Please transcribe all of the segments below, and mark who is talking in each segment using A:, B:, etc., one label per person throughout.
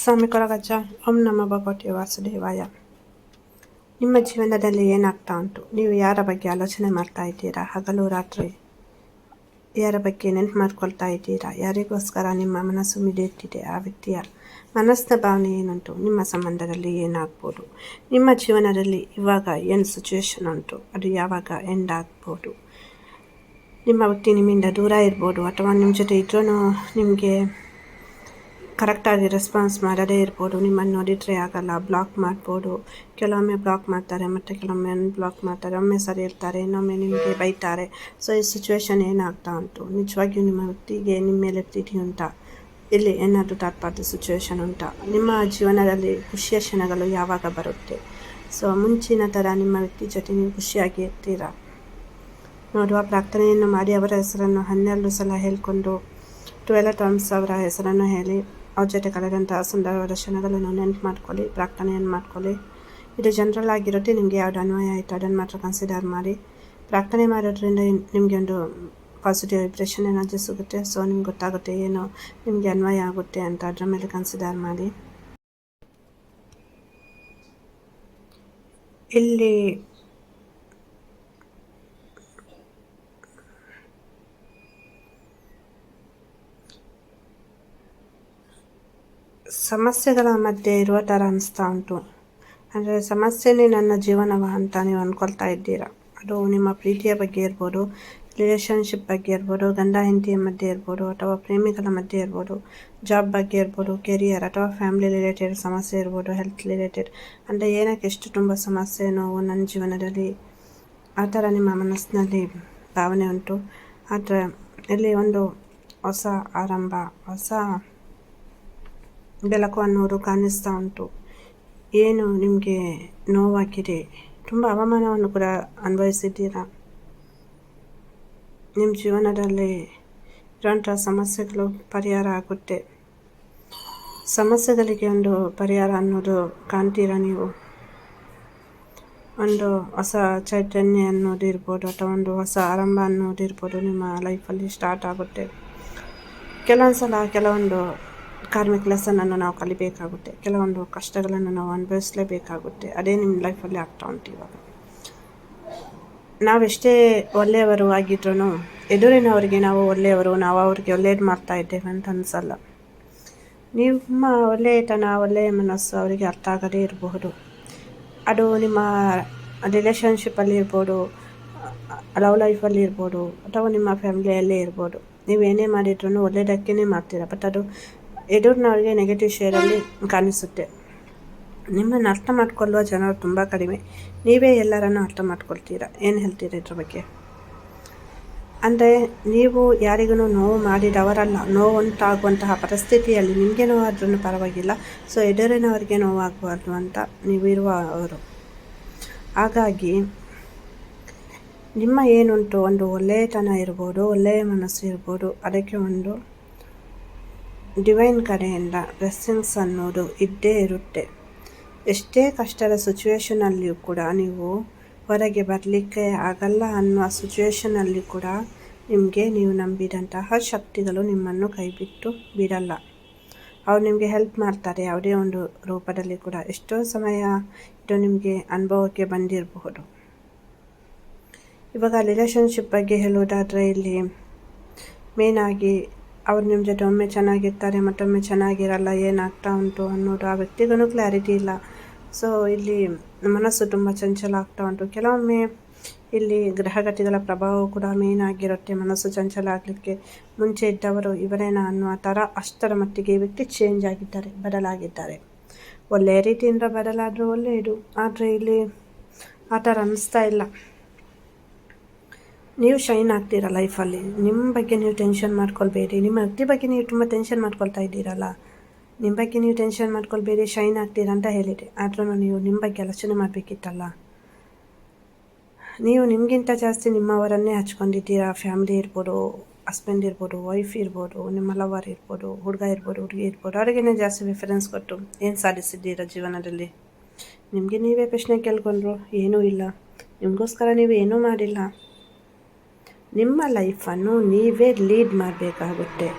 A: ಸ್ವಾಮಿ ಕೊರಗಜ್ಜ ಓಂ ನಮ್ಮ ಭಗವತಿ ವಾಸುದೇವಾಯ. ನಿಮ್ಮ ಜೀವನದಲ್ಲಿ ಏನಾಗ್ತಾ ಉಂಟು? ನೀವು ಯಾರ ಬಗ್ಗೆ ಆಲೋಚನೆ ಮಾಡ್ತಾ ಇದ್ದೀರಾ? ಹಗಲು ರಾತ್ರಿ ಯಾರ ಬಗ್ಗೆ ನೆನ್ಪು ಮಾಡ್ಕೊಳ್ತಾ ಇದ್ದೀರಾ? ಯಾರಿಗೋಸ್ಕರ ನಿಮ್ಮ ಮನಸ್ಸು ಮಿಡಿಯುತ್ತಿದೆ? ಆ ವ್ಯಕ್ತಿಯ ಮನಸ್ಸಿನ ಭಾವನೆ ಏನುಂಟು? ನಿಮ್ಮ ಸಂಬಂಧದಲ್ಲಿ ಏನಾಗ್ಬೋದು? ನಿಮ್ಮ ಜೀವನದಲ್ಲಿ ಇವಾಗ ಏನು ಸಿಚುವೇಶನ್ ಉಂಟು? ಅದು ಯಾವಾಗ ಎಂಡ್ ಆಗ್ಬೋದು? ನಿಮ್ಮ ವ್ಯಕ್ತಿ ನಿಮ್ಮಿಂದ ದೂರ ಇರ್ಬೋದು ಅಥವಾ ನಿಮ್ಮ ಜೊತೆ ಇದ್ರೂ ನಿಮಗೆ ಕರೆಕ್ಟಾಗಿ ರೆಸ್ಪಾನ್ಸ್ ಮಾಡದೇ ಇರ್ಬೋದು. ನಿಮ್ಮನ್ನು ನೋಡಿದರೆ ಆಗಲ್ಲ. ಬ್ಲಾಕ್ ಮಾಡ್ಬೋದು. ಕೆಲವೊಮ್ಮೆ ಬ್ಲಾಕ್ ಮಾಡ್ತಾರೆ, ಮತ್ತು ಕೆಲವೊಮ್ಮೆ ಬ್ಲಾಕ್ ಮಾಡ್ತಾರೆ. ಒಮ್ಮೆ ಸರಿ ಇರ್ತಾರೆ, ಇನ್ನೊಮ್ಮೆ ನಿಮಗೆ ಬೈತಾರೆ. ಸೊ ಈ ಸಿಚುವೇಶನ್ ಏನಾಗ್ತಾ ಉಂಟು? ನಿಜವಾಗಿಯೂ ನಿಮ್ಮ ವ್ಯಕ್ತಿಗೆ ನಿಮ್ಮ ಮೇಲೆ ಪ್ರೀತಿ ಉಂಟಾ? ಇಲ್ಲಿ ಏನಾದರೂ ತಾತ್ಪಾದ ಸಿಚುವೇಶನ್ ಉಂಟಾ? ನಿಮ್ಮ ಜೀವನದಲ್ಲಿ ಖುಷಿಯ ಕ್ಷಣಗಳು ಯಾವಾಗ ಬರುತ್ತೆ? ಸೊ ಮುಂಚಿನ ಥರ ನಿಮ್ಮ ವ್ಯಕ್ತಿ ಜೊತೆ ನೀವು ಖುಷಿಯಾಗಿ ಇರ್ತೀರಾ? ನೋಡುವ ಪ್ರಾರ್ಥನೆಯನ್ನು ಮಾಡಿ. ಅವರ ಹೆಸರನ್ನು ಹನ್ನೆರಡು ಸಲ ಹೇಳಿಕೊಂಡು ಟ್ವೆಲ್ ಟರ್ಮ್ಸ್ ಅವರ ಹೆಸರನ್ನು ಹೇಳಿ. ಅವ್ರ ಜೊತೆ ಕಳೆದಂಥ ಸುಂದರವಾದ ಕ್ಷಣಗಳನ್ನು ನೆನಪು ಮಾಡ್ಕೊಳ್ಳಿ, ಪ್ರಾರ್ಥನೆಯನ್ನು ಮಾಡ್ಕೊಳ್ಳಿ. ಇದು ಜನರಲ್ ಆಗಿರುತ್ತೆ, ನಿಮಗೆ ಯಾವ್ದು ಅನ್ವಯ ಆಯಿತು ಅದನ್ನು ಮಾತ್ರ ಕನ್ಸಿಡರ್ ಮಾಡಿ. ಪ್ರಾರ್ಥನೆ ಮಾಡೋದ್ರಿಂದ ನಿಮಗೆ ಒಂದು ಪಾಸಿಟಿವ್ ವೈಬ್ರೇಷನ್ ಎನರ್ಜಿ ಸಿಗುತ್ತೆ. ಸೊ ನಿಮ್ಗೆ ಗೊತ್ತಾಗುತ್ತೆ ಏನು, ನಿಮಗೆ ಅನ್ವಯ ಆಗುತ್ತೆ ಅಂತ ಅದರ ಮೇಲೆ ಕನ್ಸಿಡರ್ ಮಾಡಿ. ಇಲ್ಲಿ ಸಮಸ್ಯೆಗಳ ಮಧ್ಯೆ ಇರುವ ಥರ ಅನಿಸ್ತಾ ಉಂಟು. ಅಂದರೆ ಸಮಸ್ಯೆನೇ ನನ್ನ ಜೀವನವ ಅಂತ ನೀವು ಅಂದ್ಕೊಳ್ತಾ ಇದ್ದೀರಾ? ಅದು ನಿಮ್ಮ ಪ್ರೀತಿಯ ಬಗ್ಗೆ ಇರ್ಬೋದು ರಿಲೇಷನ್ಶಿಪ್ ಬಗ್ಗೆ ಇರ್ಬೋದು, ಗಂಡ ಹೆಂಡತಿಯ ಮಧ್ಯೆ ಇರ್ಬೋದು, ಅಥವಾ ಪ್ರೇಮಿಗಳ ಮಧ್ಯೆ ಇರ್ಬೋದು ಜಾಬ್ ಬಗ್ಗೆ ಇರ್ಬೋದು ಕೆರಿಯರ್ ಅಥವಾ ಫ್ಯಾಮಿಲಿ ರಿಲೇಟೆಡ್ ಸಮಸ್ಯೆ ಇರ್ಬೋದು ಹೆಲ್ತ್ ರಿಲೇಟೆಡ್ ಅಂದರೆ ಏನಕ್ಕೆ ಎಷ್ಟು ತುಂಬ ಸಮಸ್ಯೆ ನೋವು ನನ್ನ ಜೀವನದಲ್ಲಿ? ಆ ಥರ ನಿಮ್ಮ ಮನಸ್ಸಿನಲ್ಲಿ ಭಾವನೆ ಉಂಟು. ಆದರೆ ಇಲ್ಲಿ ಒಂದು ಹೊಸ ಆರಂಭ, ಹೊಸ ಬೆಳಕು ಅನ್ನೋದು ಕಾಣಿಸ್ತಾ ಉಂಟು. ಏನು ನಿಮಗೆ ನೋವಾಗಿದೆ? ತುಂಬ ಅವಮಾನವನ್ನು ಕೂಡ ಅನುಭವಿಸಿದ್ದೀರಾ? ನಿಮ್ಮ ಜೀವನದಲ್ಲಿ ಇರುವಂಥ ಸಮಸ್ಯೆಗಳು ಪರಿಹಾರ ಆಗುತ್ತೆ. ಸಮಸ್ಯೆಗಳಿಗೆ ಒಂದು ಪರಿಹಾರ ಅನ್ನೋದು ಕಾಣ್ತೀರಾ ನೀವು? ಒಂದು ಹೊಸ ಚೈತನ್ಯ ಅನ್ನೋದು ಇರ್ಬೋದು ಅಥವಾ ಒಂದು ಹೊಸ ಆರಂಭ ಅನ್ನೋದು ಇರ್ಬೋದು ನಿಮ್ಮ ಲೈಫಲ್ಲಿ ಸ್ಟಾರ್ಟ್ ಆಗುತ್ತೆ. ಕೆಲವೊಂದು ಸಲ ಕೆಲವೊಂದು ಕಾರ್ಮಿಕ್ ಲೆಸನನ್ನು ನಾವು ಕಲಿಬೇಕಾಗುತ್ತೆ. ಕೆಲವೊಂದು ಕಷ್ಟಗಳನ್ನು ನಾವು ಅನುಭವಿಸಲೇಬೇಕಾಗುತ್ತೆ. ಅದೇ ನಿಮ್ಮ ಲೈಫಲ್ಲಿ ಆಗ್ತಾ ಉಂಟು ಇವಾಗ. ನಾವೆಷ್ಟೇ ಒಳ್ಳೆಯವರು ಆಗಿದ್ರೂ ಎದುರಿನವರಿಗೆ ನಾವು ಒಳ್ಳೆಯವರು, ನಾವು ಅವ್ರಿಗೆ ಒಳ್ಳೇದು ಮಾಡ್ತಾ ಇದ್ದೇವೆ ಅಂತ ಅನಿಸಲ್ಲ. ನಿಮ್ಮ ಒಳ್ಳೆಯತನ ಒಳ್ಳೆಯ ಮನಸ್ಸು ಅವರಿಗೆ ಅರ್ಥ ಆಗದೇ ಇರಬಹುದು. ಅದು ನಿಮ್ಮ ರಿಲೇಷನ್ಶಿಪ್ಪಲ್ಲಿ ಇರ್ಬೋದು, ಲವ್ ಲೈಫಲ್ಲಿ ಇರ್ಬೋದು, ಅಥವಾ ನಿಮ್ಮ ಫ್ಯಾಮಿಲಿಯಲ್ಲೇ ಇರ್ಬೋದು. ಏನೇ ಮಾಡಿದ್ರೂ ಒಳ್ಳೆಯದಕ್ಕೇ ಮಾಡ್ತೀರ. ಬಟ್ ಅದು ಎದುರಿನವ್ರಿಗೆ ನೆಗೆಟಿವ್ ಶೇರಲ್ಲಿ ಕಾಣಿಸುತ್ತೆ. ನಿಮ್ಮನ್ನು ಅರ್ಥ ಮಾಡ್ಕೊಳ್ಳುವ ಜನರು ತುಂಬ ಕಡಿಮೆ. ನೀವೇ ಎಲ್ಲರನ್ನು ಅರ್ಥ ಮಾಡ್ಕೊಳ್ತೀರಾ? ಏನು ಹೇಳ್ತೀರ ಇದ್ರ ಬಗ್ಗೆ? ಅಂದರೆ ನೀವು ಯಾರಿಗೂ ನೋವು ಮಾಡಿದವರಲ್ಲ ನೋವುಂಟಾಗುವಂತಹ ಪರಿಸ್ಥಿತಿಯಲ್ಲಿ ನಿಮಗೆ ನೋವಾದ್ರೂ ಪರವಾಗಿಲ್ಲ. ಸೊ ಎದುರಿನವರಿಗೆ ನೋವಾಗಬಾರ್ದು ಅಂತ ನೀವಿರುವ ಅವರು ಹಾಗಾಗಿ ನಿಮ್ಮ ಏನುಂಟು, ಒಂದು ಒಳ್ಳೆಯತನ ಇರ್ಬೋದು, ಒಳ್ಳೆಯ ಮನಸ್ಸು ಇರ್ಬೋದು, ಅದಕ್ಕೆ ಒಂದು ಡಿವೈನ್ ಕಡೆಯಿಂದ ಬ್ಲೆಸ್ಸಿಂಗ್ಸ್ ಅನ್ನೋದು ಇದ್ದೇ ಇರುತ್ತೆ. ಎಷ್ಟೇ ಕಷ್ಟದ ಸಿಚುವೇಶನಲ್ಲಿಯೂ ಕೂಡ ನೀವು ಹೊರಗೆ ಬರಲಿಕ್ಕೆ ಆಗಲ್ಲ ಅನ್ನುವ ಸಿಚುವೇಶನಲ್ಲಿ ಕೂಡ ನಿಮಗೆ ನೀವು ನಂಬಿದಂತಹ ಶಕ್ತಿಗಳು ನಿಮ್ಮನ್ನು ಕೈಬಿಟ್ಟು ಬಿಡಲ್ಲ. ಅವ್ರು ನಿಮಗೆ ಹೆಲ್ಪ್ ಮಾಡ್ತಾರೆ. ಯಾವುದೇ ಒಂದು ರೂಪದಲ್ಲಿ ಕೂಡ ಎಷ್ಟೋ ಸಮಯ ಇದು ನಿಮಗೆ ಅನುಭವಕ್ಕೆ ಬಂದಿರಬಹುದು. ಇವಾಗ ರಿಲೇಷನ್ಶಿಪ್ ಬಗ್ಗೆ ಹೇಳುವುದಾದರೆ ಇಲ್ಲಿ ಮೇನಾಗಿ ಅವ್ರು ನಿಮ್ಮ ಜೊತೆ ಒಮ್ಮೆ ಚೆನ್ನಾಗಿರ್ತಾರೆ, ಮತ್ತೊಮ್ಮೆ ಚೆನ್ನಾಗಿರಲ್ಲ, ಏನಾಗ್ತಾ ಉಂಟು ಅನ್ನೋದು ಆ ವ್ಯಕ್ತಿಗೂ ಕ್ಲಾರಿಟಿ ಇಲ್ಲ. ಸೊ ಇಲ್ಲಿ ಮನಸ್ಸು ತುಂಬ ಚಂಚಲ ಆಗ್ತಾ ಉಂಟು. ಕೆಲವೊಮ್ಮೆ ಇಲ್ಲಿ ಗ್ರಹಗತಿಗಳ ಪ್ರಭಾವ ಕೂಡ ಮೇನ್ ಆಗಿರುತ್ತೆ. ಮನಸ್ಸು ಚಂಚಲ ಆಗಲಿಕ್ಕೆ ಮುಂಚೆ ಇದ್ದವರು ಇವರೇನ ಅನ್ನುವ ಥರ ಅಷ್ಟರ ಮಟ್ಟಿಗೆ ವ್ಯಕ್ತಿ ಚೇಂಜ್ ಆಗಿದ್ದಾರೆ, ಬದಲಾಗಿದ್ದಾರೆ. ಒಳ್ಳೆಯ ರೀತಿಯಿಂದ ಬದಲಾದರೂ ಒಳ್ಳೆಯದು. ಆದರೆ ಇಲ್ಲಿ ಆ ಥರ ಅನ್ನಿಸ್ತಾ ಇಲ್ಲ. ನೀವು ಶೈನ್ ಆಗ್ತೀರ ಲೈಫಲ್ಲಿ? ನಿಮ್ಮ ಬಗ್ಗೆ ನೀವು ಟೆನ್ಷನ್ ಮಾಡ್ಕೊಳ್ಬೇಡಿ. ನಿಮ್ಮ ಅಗ್ತಿ ಬಗ್ಗೆ ನೀವು ತುಂಬ ಟೆನ್ಷನ್ ಮಾಡ್ಕೊಳ್ತಾ ಇದ್ದೀರಲ್ಲ? ನಿಮ್ಮ ಬಗ್ಗೆ ನೀವು ಟೆನ್ಷನ್ ಮಾಡ್ಕೊಳ್ಬೇಡಿ, ಶೈನ್ ಆಗ್ತೀರ ಅಂತ ಹೇಳಿದೆ. ಆದ್ರೂ ನೀವು ನಿಮ್ಮ ಬಗ್ಗೆ ಆಲೋಚನೆ ಮಾಡಬೇಕಿತ್ತಲ್ಲ? ನೀವು ನಿಮಗಿಂತ ಜಾಸ್ತಿ ನಿಮ್ಮವರನ್ನೇ ಹಚ್ಕೊಂಡಿದ್ದೀರಾ? ಫ್ಯಾಮಿಲಿ ಇರ್ಬೋದು, ಹಸ್ಬೆಂಡ್ ಇರ್ಬೋದು, ವೈಫ್ ಇರ್ಬೋದು, ನಿಮ್ಮ ಲವರ್ ಇರ್ಬೋದು, ಹುಡುಗ ಇರ್ಬೋದು, ಹುಡುಗಿ ಇರ್ಬೋದು, ಅವ್ರಿಗೇನೆ ಜಾಸ್ತಿ ಪ್ರಿಫರೆನ್ಸ್ ಕೊಟ್ಟು ಏನು ಸಾಧಿಸಿದ್ದೀರಾ ಜೀವನದಲ್ಲಿ? ನಿಮಗೆ ನೀವೇ ಪ್ರಶ್ನೆ ಕೇಳ್ಕೊಂಡ್ರು, ಏನೂ ಇಲ್ಲ. ನಿಮಗೋಸ್ಕರ ನೀವು ಏನೂ ಮಾಡಿಲ್ಲ. ನಿಮ್ಮ ಲೈಫನ್ನು ನೀವೇ ಲೀಡ್ ಮಾಡಬೇಕಾಗುತ್ತೆ.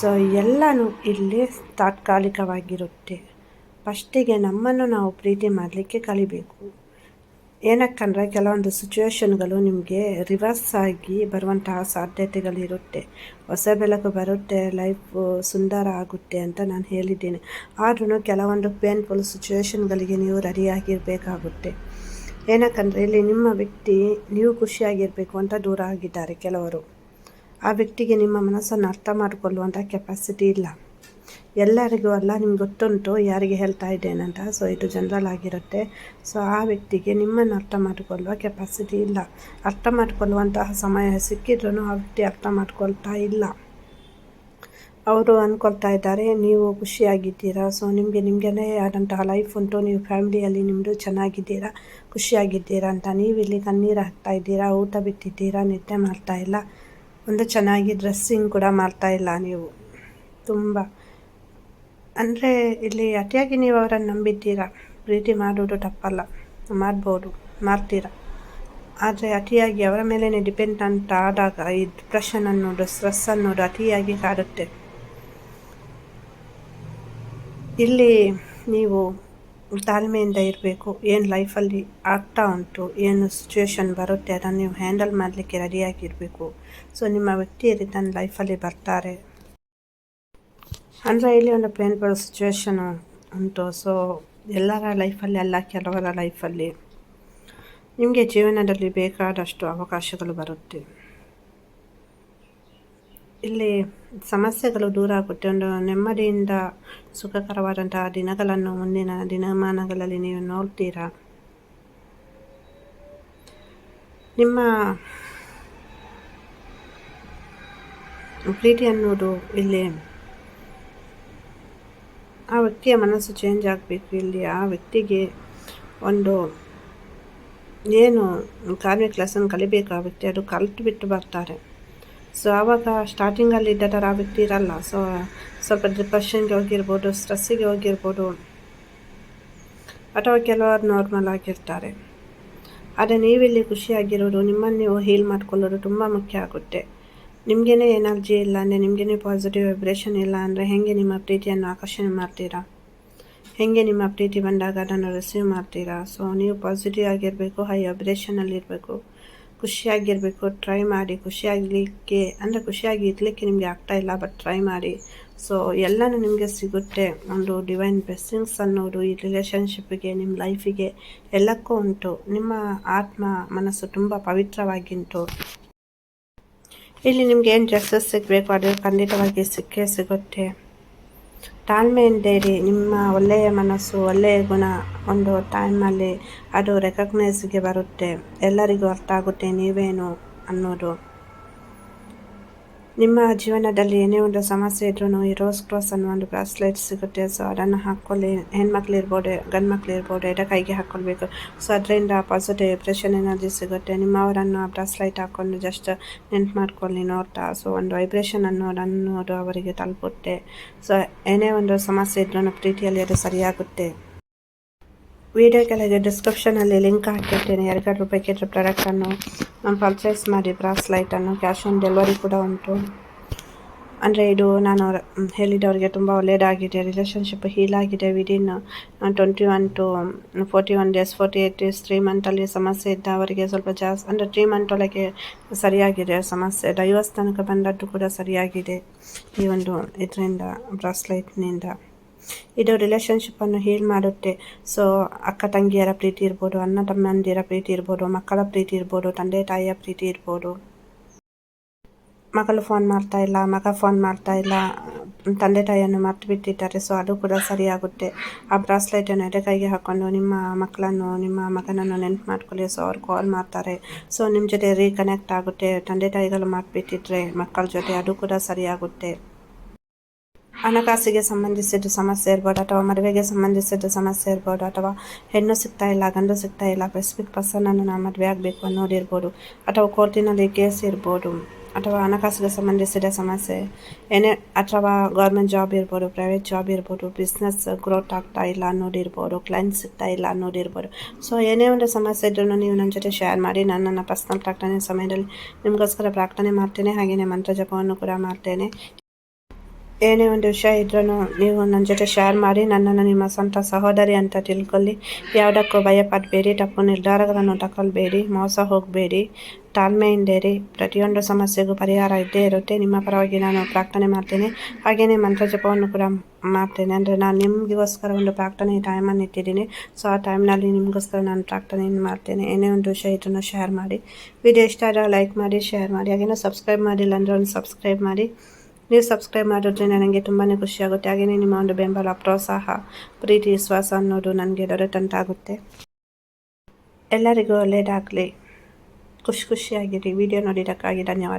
A: ಸೊ, ಎಲ್ಲನೂ ಇಲ್ಲಿ ತಾತ್ಕಾಲಿಕವಾಗಿರುತ್ತೆ. ಫಸ್ಟಿಗೆ ನಮ್ಮನ್ನು ನಾವು ಪ್ರೀತಿ ಮಾಡಲಿಕ್ಕೆ ಕಲಿಬೇಕು. ಏನಕ್ಕಂದರೆ, ಕೆಲವೊಂದು ಸಿಚುವೇಷನ್ಗಳು ನಿಮಗೆ ರಿವರ್ಸ್ ಆಗಿ ಬರುವಂತಹ ಸಾಧ್ಯತೆಗಳಿರುತ್ತೆ. ಹೊಸ ಬೆಳಕು ಬರುತ್ತೆ, ಲೈಫು ಸುಂದರ ಆಗುತ್ತೆ ಅಂತ ನಾನು ಹೇಳಿದ್ದೀನಿ. ಆದ್ರೂ ಕೆಲವೊಂದು ಪೇನ್ಫುಲ್ ಸಿಚುವೇಶನ್ಗಳಿಗೆ ನೀವು ರೆಡಿಯಾಗಿರಬೇಕಾಗುತ್ತೆ ಏನಕ್ಕಂದರೆ ಇಲ್ಲಿ ನಿಮ್ಮ ವ್ಯಕ್ತಿ ನೀವು ಖುಷಿಯಾಗಿರಬೇಕು ಅಂತ ದೂರ ಆಗಿದ್ದಾರೆ ಕೆಲವರು. ಆ ವ್ಯಕ್ತಿಗೆ ನಿಮ್ಮ ಮನಸ್ಸನ್ನು ಅರ್ಥ ಮಾಡಿಕೊಳ್ಳುವಂಥ ಕೆಪಾಸಿಟಿ ಇಲ್ಲ. ಎಲ್ಲರಿಗೂ ಅಲ್ಲ, ನಿಮ್ಗೆ ಗೊತ್ತುಂಟು ಯಾರಿಗೆ ಹೇಳ್ತಾ ಇದ್ದೇನಂತ ಸೊ ಇದು ಜನರಲ್ ಆಗಿರುತ್ತೆ. ಸೊ ಆ ವ್ಯಕ್ತಿಗೆ ನಿಮ್ಮನ್ನು ಅರ್ಥ ಮಾಡಿಕೊಳ್ಳುವ ಕೆಪಾಸಿಟಿ ಇಲ್ಲ. ಅರ್ಥ ಮಾಡಿಕೊಳ್ಳುವಂತಹ ಸಮಯ ಸಿಕ್ಕಿದ್ರೂ ಆ ವ್ಯಕ್ತಿ ಅರ್ಥ ಮಾಡ್ಕೊಳ್ತಾ ಇಲ್ಲ. ಅವರು ಅಂದ್ಕೊಳ್ತಾ ಇದ್ದಾರೆ, ನೀವು ಖುಷಿಯಾಗಿದ್ದೀರಾ? ಸೊ, ನಿಮಗೆ, ನಿಮಗೇನೇ ಆದಂತಹ ಲೈಫ್ ಉಂಟು. ನೀವು ಫ್ಯಾಮಿಲಿಯಲ್ಲಿ ನಿಮ್ಮದು ಚೆನ್ನಾಗಿದ್ದೀರಾ? ಖುಷಿಯಾಗಿದ್ದೀರಾ ಅಂತ. ನೀವು ಇಲ್ಲಿ ಕಣ್ಣೀರು ಹಾಕ್ತಾ ಇದ್ದೀರಾ? ಊಟ ಬಿಟ್ಟಿದ್ದೀರಾ? ನಿದ್ದೆ ಮಾಡ್ತಾ ಇಲ್ಲ? ಒಂದು ಚೆನ್ನಾಗಿ ಡ್ರೆಸ್ಸಿಂಗ್ ಕೂಡ ಮಾಡ್ತಾ ಇಲ್ಲ ನೀವು. ತುಂಬ. ಅಂದರೆ, ಇಲ್ಲಿ ಅತಿಯಾಗಿ ನೀವು ಅವರನ್ನು ನಂಬಿದ್ದೀರಾ? ಪ್ರೀತಿ ಮಾಡೋದು ತಪ್ಪಲ್ಲ. ಮಾಡ್ಬೋದು, ಮಾಡ್ತೀರಾ? ಆದರೆ, ಅತಿಯಾಗಿ ಅವರ ಮೇಲೇ ಡಿಪೆಂಡ್ ಅಂತ ಆದಾಗ ಈ ಡಿಪ್ರೆಷನ್ ಅನ್ನೋದು ಸ್ಟ್ರೆಸ್ ಅನ್ನೋದು ಅತಿಯಾಗಿ ಕಾಡುತ್ತೆ. ಇಲ್ಲಿ ನೀವು ತಾಳ್ಮೆಯಿಂದ ಇರಬೇಕು, ಏನು ಲೈಫಲ್ಲಿ ಆಗ್ತಾ ಉಂಟು, ಏನು ಸಿಚುವೇಶನ್ ಬರುತ್ತೆ, ಅದನ್ನು ನೀವು ಹ್ಯಾಂಡಲ್ ಮಾಡಲಿಕ್ಕೆ ರೆಡಿಯಾಗಿರಬೇಕು ಸೊ ನಿಮ್ಮ ವ್ಯಕ್ತಿಯಲ್ಲಿ ತನ್ನ ಲೈಫಲ್ಲಿ ಬರ್ತಾರೆ. ಅಂದರೆ ಇಲ್ಲಿ ಒಂದು ಪೇನ್ಫುಲ್ ಸಿಚುವೇಶನು ಉಂಟು. ಸೊ ಎಲ್ಲರ ಲೈಫಲ್ಲಿ ಅಲ್ಲ ಕೆಲವರ ಲೈಫಲ್ಲಿ ನಿಮಗೆ ಜೀವನದಲ್ಲಿ ಬೇಕಾದಷ್ಟು ಅವಕಾಶಗಳು ಬರುತ್ತೆ. ಇಲ್ಲಿ ಸಮಸ್ಯೆಗಳು ದೂರ ಆಗುತ್ತೆ. ಒಂದು ನೆಮ್ಮದಿಯಿಂದ ಸುಖಕರವಾದಂತಹ ದಿನಗಳನ್ನು ಮುಂದಿನ ದಿನಮಾನಗಳಲ್ಲಿ ನೀವು ನೋಡ್ತೀರಾ? ನಿಮ್ಮ ಪ್ರೀತಿ ಅನ್ನೋದು ಇಲ್ಲಿ ಆ ವ್ಯಕ್ತಿಯ ಮನಸ್ಸು ಚೇಂಜ್ ಆಗಬೇಕು. ಇಲ್ಲಿ ಆ ವ್ಯಕ್ತಿಗೆ ಒಂದು ಏನು ಕಾರ್ಮಿಕ ಕ್ಲಾಸನ್ನು ಕಲಿಬೇಕು. ಆ ವ್ಯಕ್ತಿ ಅದು ಕಲಿತು ಬಿಟ್ಟು ಬರ್ತಾರೆ. ಸೊ ಆವಾಗ ಸ್ಟಾರ್ಟಿಂಗಲ್ಲಿ ಇದ್ದ ಥರ ವ್ಯಕ್ತಿ ಇರಲ್ಲ ಸೊ ಸ್ವಲ್ಪ ಡಿಪ್ರೆಷನ್ಗೆ ಹೋಗಿರ್ಬೋದು ಸ್ಟ್ರೆಸ್ಸಿಗೆ ಹೋಗಿರ್ಬೋದು. ಅಥವಾ ಕೆಲವರು ನಾರ್ಮಲ್ ಆಗಿರ್ತಾರೆ. ಆದರೆ ನೀವಿಲ್ಲಿ ಖುಷಿಯಾಗಿರೋದು, ನಿಮ್ಮನ್ನು ನೀವು ಹೀಲ್ ಮಾಡ್ಕೊಳ್ಳೋದು ತುಂಬ ಮುಖ್ಯ ಆಗುತ್ತೆ. ನಿಮಗೇನೆ ಎನರ್ಜಿ ಇಲ್ಲ ಅಂದರೆ, ನಿಮಗೇನೆ ಪಾಸಿಟಿವ್ ವೈಬ್ರೇಷನ್ ಇಲ್ಲ ಅಂದರೆ ಹೇಗೆ ನಿಮ್ಮ ಪ್ರೀತಿಯನ್ನು ಆಕರ್ಷಣೆ ಮಾಡ್ತೀರಾ? ಹೇಗೆ ನಿಮ್ಮ ಪ್ರೀತಿ ಬಂದಾಗ ಅದನ್ನು ರಿಸೀವ್ ಮಾಡ್ತೀರಾ? ಸೊ ನೀವು ಪಾಸಿಟಿವ್ ಆಗಿರಬೇಕು ಹೈ ವೈಬ್ರೇಷನಲ್ಲಿ ಇರಬೇಕು ಖುಷಿಯಾಗಿರಬೇಕು ಟ್ರೈ ಮಾಡಿ ಖುಷಿಯಾಗಲಿಕ್ಕೆ, ಅಂದರೆ ಖುಷಿಯಾಗಿ ಇರಲಿಕ್ಕೆ ನಿಮಗೆ ಆಗ್ತಾ ಇಲ್ಲ ಬಟ್ ಟ್ರೈ ಮಾಡಿ. ಸೊ ಎಲ್ಲನೂ ನಿಮಗೆ ಸಿಗುತ್ತೆ. ಒಂದು ಡಿವೈನ್ ಬ್ಲೆಸ್ಸಿಂಗ್ಸ್ ಅನ್ನೋದು ಈ ರಿಲೇಷನ್ಶಿಪ್ಪಿಗೆ ನಿಮ್ಮ ಲೈಫಿಗೆ ಎಲ್ಲಕ್ಕೂ ಉಂಟು. ನಿಮ್ಮ ಆತ್ಮ ಮನಸ್ಸು ತುಂಬ ಪವಿತ್ರವಾಗಿಂಟು. ಇಲ್ಲಿ ನಿಮ್ಗೆ ಏನು ಜಸ್ಟಸ್ ಸಿಗಬೇಕು, ಅದು ಖಂಡಿತವಾಗಿ ಸಿಕ್ಕೇ ಸಿಗುತ್ತೆ. ತಾಳ್ಮೆಯಿಂದ ಇರಿ. ನಿಮ್ಮ ಒಳ್ಳೆಯ ಮನಸ್ಸು, ಒಳ್ಳೆಯ ಗುಣ ಒಂದು ಟೈಮಲ್ಲಿ ಅದು ರೆಕಗ್ನೈಸ್ಗೆ ಬರುತ್ತೆ. ಎಲ್ಲರಿಗೂ ಅರ್ಥ ಆಗುತ್ತೆ ನೀವೇನು ಅನ್ನೋದು. ನಿಮ್ಮ ಜೀವನದಲ್ಲಿ ಏನೇ ಒಂದು ಸಮಸ್ಯೆ ಇದ್ರೂ ಈ ರೋಸ್ ಕ್ರಾಸ್ ಅನ್ನೋ ಒಂದು ಬ್ರಾಸ್ಲೆಟ್ ಸಿಗುತ್ತೆ. ಸೊ ಅದನ್ನು ಹಾಕ್ಕೊಳ್ಳಿ. ಹೆಣ್ಮಕ್ಳು ಇರ್ಬೋದು ಗಂಡು ಮಕ್ಳು ಇರ್ಬೋದು ಎಡ ಕೈಗೆ ಹಾಕ್ಕೊಳ್ಬೇಕು. ಸೊ ಅದರಿಂದ ಪಾಸಿಟಿವ್ ವೈಬ್ರೇಷನ್ ಎನರ್ಜಿ ಸಿಗುತ್ತೆ. ನಿಮ್ಮವರನ್ನು ಆ ಬ್ರಾಸ್ಲೈಟ್ ಹಾಕ್ಕೊಂಡು ಜಸ್ಟ್ ನೆನ್ಪು ಮಾಡ್ಕೊಳ್ಳಿ ನೋಡ್ತಾ. ಸೊ ಒಂದು ವೈಬ್ರೇಷನ್ ಅನ್ನೋದು ಅದು ಅವರಿಗೆ ತಲುಪುತ್ತೆ. ಸೊ ಏನೇ ಒಂದು ಸಮಸ್ಯೆ ಇದ್ರೂ ಪ್ರೀತಿಯಲ್ಲಿ ಅದು ಸರಿಯಾಗುತ್ತೆ. ವಿಡಿಯೋ ಕೆಳಗೆ ಡಿಸ್ಕ್ರಿಪ್ಷನಲ್ಲಿ ಲಿಂಕ್ ಹಾಕಿರ್ತೀನಿ. ಎರಡು ರೂಪಾಯಿಗೆ ಪ್ರಾಡಕ್ಟನ್ನು ನಾನು ಪರ್ಚೇಸ್ ಮಾಡಿ ಬ್ರಾಸ್ಲೈಟನ್ನು ಕ್ಯಾಶ್ ಆನ್ ಡೆಲಿವರಿ ಕೂಡ ಉಂಟು. ಅಂದರೆ ಇದು ನಾನು ಹೇಳಿದವರಿಗೆ ತುಂಬ ಒಳ್ಳೆಯದಾಗಿದೆ ರಿಲೇಷನ್ಶಿಪ್ ಹೀಲ್ ಆಗಿದೆ within twenty one to forty one days forty eight days three ಮಂತಲ್ಲಿ ಸಮಸ್ಯೆ ಇದ್ದ ಅವರಿಗೆ ಸ್ವಲ್ಪ ಜಾಸ್ತಿ ಅಂದರೆ ತ್ರೀ ಮಂತ್ ಒಳಗೆ ಸರಿಯಾಗಿದೆ ಸಮಸ್ಯೆ. ತನಕ ಬಂದದ್ದು ಕೂಡ ಸರಿಯಾಗಿದೆ. ಈ ಒಂದು ಇದರಿಂದ ಬ್ರಾಸ್ಲೈಟ್ನಿಂದ ಇದು ರಿಲೇಷನ್ಶಿಪ್ಪನ್ನು ಹೀಲ್ ಮಾಡುತ್ತೆ. ಸೊ ಅಕ್ಕ ತಂಗಿಯರ ಪ್ರೀತಿ ಇರ್ಬೋದು, ಅಣ್ಣ ತಮ್ಮಂದಿರ ಪ್ರೀತಿ ಇರ್ಬೋದು, ಮಕ್ಕಳ ಪ್ರೀತಿ ಇರ್ಬೋದು, ತಂದೆ ತಾಯಿಯ ಪ್ರೀತಿ ಇರ್ಬೋದು. ಮಗಳು ಫೋನ್ ಮಾಡ್ತಾ ಇಲ್ಲ, ಮಗ ಫೋನ್ ಮಾಡ್ತಾ ಇಲ್ಲ, ತಂದೆ ತಾಯಿಯನ್ನು ಮರ್ತು ಬಿಟ್ಟಿದ್ದಾರೆ. ಸೊ ಅದು ಕೂಡ ಸರಿಯಾಗುತ್ತೆ. ಆ ಬ್ರಾಸ್ಲೈಟನ್ನು ಎಡೆಕೈಗೆ ಹಾಕ್ಕೊಂಡು ನಿಮ್ಮ ಮಕ್ಕಳನ್ನು, ನಿಮ್ಮ ಮಗನನ್ನು ನೆನ್ಪು ಮಾಡ್ಕೊಳ್ಳಿ. ಸೊ ಅವ್ರು ಕಾಲ್ ಮಾಡ್ತಾರೆ. ಸೊ ನಿಮ್ಮ ಜೊತೆ ರೀಕನೆಕ್ಟ್ ಆಗುತ್ತೆ. ತಂದೆ ತಾಯಿಗಳು ಬಿಟ್ಟಿದ್ರೆ ಮಕ್ಕಳ ಜೊತೆ ಅದು ಕೂಡ ಸರಿಯಾಗುತ್ತೆ. ಹಣಕಾಸಿಗೆ ಸಂಬಂಧಿಸಿದ ಸಮಸ್ಯೆ ಇರ್ಬೋದು ಅಥವಾ ಮದುವೆಗೆ ಸಂಬಂಧಿಸಿದ ಸಮಸ್ಯೆ ಇರ್ಬೋದು ಅಥವಾ ಹೆಣ್ಣು ಸಿಗ್ತಾ ಇಲ್ಲ, ಗಂಡು ಸಿಗ್ತಾ ಇಲ್ಲ ಸ್ಪೆಸಿಫಿಕ್ ಪರ್ಸನನ್ನು ನಾನು ಮದುವೆ ಆಗಬೇಕು ಅನ್ನೋದಿರ್ಬೋದು ಅಥವಾ ಕೋರ್ಟಿನಲ್ಲಿ ಕೇಸ್ ಇರ್ಬೋದು ಅಥವಾ ಹಣಕಾಸಿಗೆ ಸಂಬಂಧಿಸಿದ ಸಮಸ್ಯೆ, ಏನೇ ಅಥವಾ ಗೌರ್ಮೆಂಟ್ ಜಾಬ್ ಇರ್ಬೋದು ಪ್ರೈವೇಟ್ ಜಾಬ್ ಇರ್ಬೋದು ಬಿಸ್ನೆಸ್ ಗ್ರೋತ್ ಆಗ್ತಾ ಇಲ್ಲ ಅನ್ನೋದಿರ್ಬೋದು ಕ್ಲೈಂಟ್ ಸಿಗ್ತಾ ಇಲ್ಲ ಅನ್ನೋದಿರ್ಬೋದು. ಸೊ ಏನೇ ಒಂದು ಸಮಸ್ಯೆ ಇದ್ರೂ ನೀವು ನನ್ನ ಜೊತೆ ಶೇರ್ ಮಾಡಿ, ನಾನು ನನ್ನ ಪರ್ಸ್ನಲ್ ಪ್ರಾರ್ಥನೆ ಸಮಯದಲ್ಲಿ ನಿಮಗೋಸ್ಕರ ಪ್ರಾರ್ಥನೆ ಮಾಡ್ತೇನೆ ಹಾಗೆಯೇ ಮಂತ್ರ ಜಪವನ್ನು ಕೂಡ ಮಾಡ್ತೇನೆ. ಏನೇ ಒಂದು ವಿಷಯ ಇದ್ರೂ ನೀವು ನನ್ನ ಜೊತೆ ಶೇರ್ ಮಾಡಿ, ನನ್ನನ್ನು ನಿಮ್ಮ ಸ್ವಂತ ಸಹೋದರಿ ಅಂತ ತಿಳ್ಕೊಳ್ಳಿ. ಯಾವುದಕ್ಕೂ ಭಯಪಡಬೇಡಿ ತಪ್ಪು ನಿರ್ಧಾರಗಳನ್ನು ತಗೊಳ್ಬೇಡಿ ಮೋಸ ಹೋಗಬೇಡಿ, ತಾಳ್ಮೆಯಿಂದೇರಿ. ಪ್ರತಿಯೊಂದು ಸಮಸ್ಯೆಗೂ ಪರಿಹಾರ ಇದ್ದೇ ಇರುತ್ತೆ. ನಿಮ್ಮ ಪರವಾಗಿ ನಾನು ಪ್ರಾರ್ಥನೆ ಮಾಡ್ತೇನೆ. ಹಾಗೆಯೇ ಮಂತ್ರ ಜಪವನ್ನು ಕೂಡ ಮಾಡ್ತೇನೆ. ಅಂದರೆ ನಾನು ನಿಮಗೋಸ್ಕರ ಒಂದು ಪ್ರಾರ್ಥನೆ ಟೈಮನ್ನು ಇಟ್ಟಿದ್ದೀನಿ. ಸೊ ಆ ಟೈಮ್ನಲ್ಲಿ ನಿಮಗೋಸ್ಕರ ನಾನು ಪ್ರಾರ್ಥನೆಯನ್ನು ಮಾಡ್ತೇನೆ. ಏನೇ ಒಂದು ವಿಷಯ ಇದನ್ನು ಶೇರ್ ಮಾಡಿ. ವಿಡಿಯೋ ಇಷ್ಟ ಆದರೆ ಲೈಕ್ ಮಾಡಿ ಶೇರ್ ಮಾಡಿ. ಹಾಗೆಯೇ ಸಬ್ಸ್ಕ್ರೈಬ್ ಮಾಡಿಲ್ಲ ಅಂದರೆ ಒಂದು ಸಬ್ಸ್ಕ್ರೈಬ್ ಮಾಡಿ. ನೀವು ಸಬ್ಸ್ಕ್ರೈಬ್ ಮಾಡೋದ್ರಿಂದ ನನಗೆ ತುಂಬಾ ಖುಷಿಯಾಗುತ್ತೆ ಹಾಗೆಯೇ ನಿಮ್ಮ ಒಂದು ಬೆಂಬಲ, ಪ್ರೋತ್ಸಾಹ, ಪ್ರೀತಿ, ವಿಶ್ವಾಸ ಅನ್ನೋದು ನನಗೆ ದೊರೆತಂತಾಗುತ್ತೆ. ಎಲ್ಲರಿಗೂ ಒಳ್ಳೆಯದಾಗಲಿ ಖುಷಿ ಖುಷಿಯಾಗಿರಿ. ವಿಡಿಯೋ ನೋಡಿದ್ದಕ್ಕಾಗಿ ಧನ್ಯವಾದ.